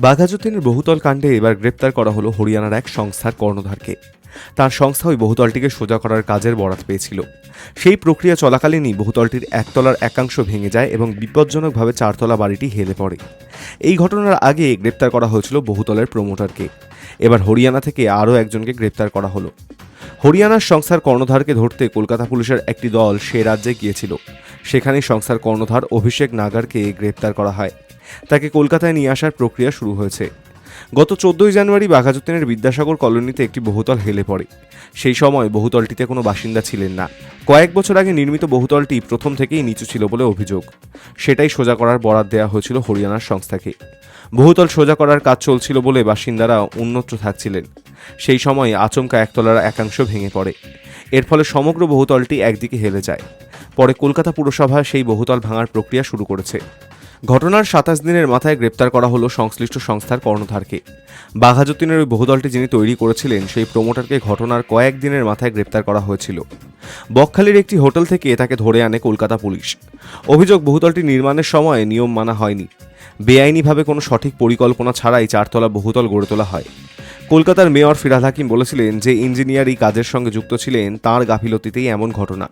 বাঘাযতীনের বহুতল কাণ্ডে এবার গ্রেপ্তার করা হলো হরিয়ানার এক সংস্থার কর্ণধারকে। তার সংস্থা ওই বহুতলটিকে সোজা করার কাজের বরাত পেয়েছিল। সেই প্রক্রিয়া চলাকালীনই বহুতলটির একতলার একাংশ ভেঙে যায় এবং বিপজ্জনকভাবে চারতলা বাড়িটি হেলে পড়ে। এই ঘটনার আগে গ্রেপ্তার করা হয়েছিল বহুতলের প্রমোটারকে। এবার হরিয়ানা থেকে আরও একজনকে গ্রেপ্তার করা হলো। হরিয়ানার সংস্থার কর্ণধারকে ধরতে কলকাতা পুলিশের একটি দল সে রাজ্যে গিয়েছিল। সেখানেই সংস্থার কর্ণধার অভিষেক নাগারকে গ্রেপ্তার করা হয়। তাকে কলকাতায় নিয়ে আসার প্রক্রিয়া শুরু হয়েছে। গত চোদ্দই জানুয়ারি বাঘাযতীনের বিদ্যাসাগর কলোনিতে একটি বহুতল হেলে পড়ে। সেই সময় বহুতলটিতে কোনো বাসিন্দা ছিলেন না। কয়েক বছর আগে নির্মিত বহুতলটি প্রথম থেকেই নিচু ছিল বলে অভিযোগ। সেটাই সোজা করার বরাদ দেওয়া হয়েছিল হরিয়ানার সংস্থাকে। বহুতল সোজা করার কাজ চলছিল বলে বাসিন্দারা উন্নত থাকছিলেন। সেই সময় আচমকা একতলার একাংশ ভেঙে পড়ে। এর ফলে সমগ্র বহুতলটি একদিকে হেলে যায়। পরে কলকাতা পুরসভা সেই বহুতল ভাঙার প্রক্রিয়া শুরু করেছে। ঘটনার সাতাশ দিনের মাথায় গ্রেপ্তার করা হলো সংশ্লিষ্ট সংস্থার কর্ণধারকে। বাঘাযতীনের ওই বহুদলটি যিনি তৈরি করেছিলেন, সেই প্রমোটারকে ঘটনার কয়েক দিনের মাথায় গ্রেপ্তার করা হয়েছিল। বকখালির একটি হোটেল থেকে তাকে ধরে আনে কলকাতা পুলিশ। অভিযোগ বহুতলটি নির্মাণের সময় নিয়ম মানা হয়নি। বেআইনিভাবে কোনো সঠিক পরিকল্পনা ছাড়াই চারতলা বহুতল গড়ে তোলা হয়। কলকাতার মেয়র ফিরাদ হাকিম বলেছিলেন যে ইঞ্জিনিয়ার এই কাজের সঙ্গে যুক্ত ছিলেন তাঁর গাফিলতিতেই এমন ঘটনা।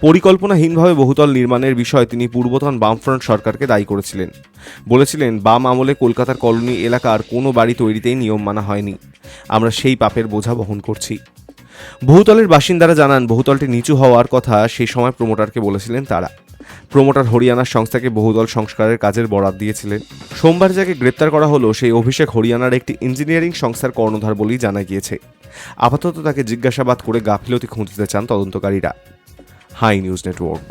পরিকল্পনাহীনভাবে বহুতল নির্মাণের বিষয়ে তিনি পূর্বতন বামফ্রন্ট সরকারকে দায়ী করেছিলেন। বলেছিলেন, বাম আমলে কলকাতার কলোনি এলাকার কোনো বাড়ি তৈরিতেই নিয়ম মানা হয়নি। আমরা সেই পাপের বোঝা বহন করছি। বহুতলের বাসিন্দারা জানান, বহুতলটি নিচু হওয়ার কথা সেই সময় প্রমোটারকে বলেছিলেন তারা। প্রমোটার হরিয়ানার সংস্থাকে বহুদল সংস্কারের কাজের বরাদ দিয়েছিলেন। সোমবার যাকে গ্রেপ্তার করা হলো, সেই অভিষেক হরিয়ানার একটি ইঞ্জিনিয়ারিং সংস্থার কর্ণধার বলেই জানা গিয়েছে। আপাতত তাকে জিজ্ঞাসাবাদ করে গাফিলতি খুঁজতে চান তদন্তকারীরা। Hi news network.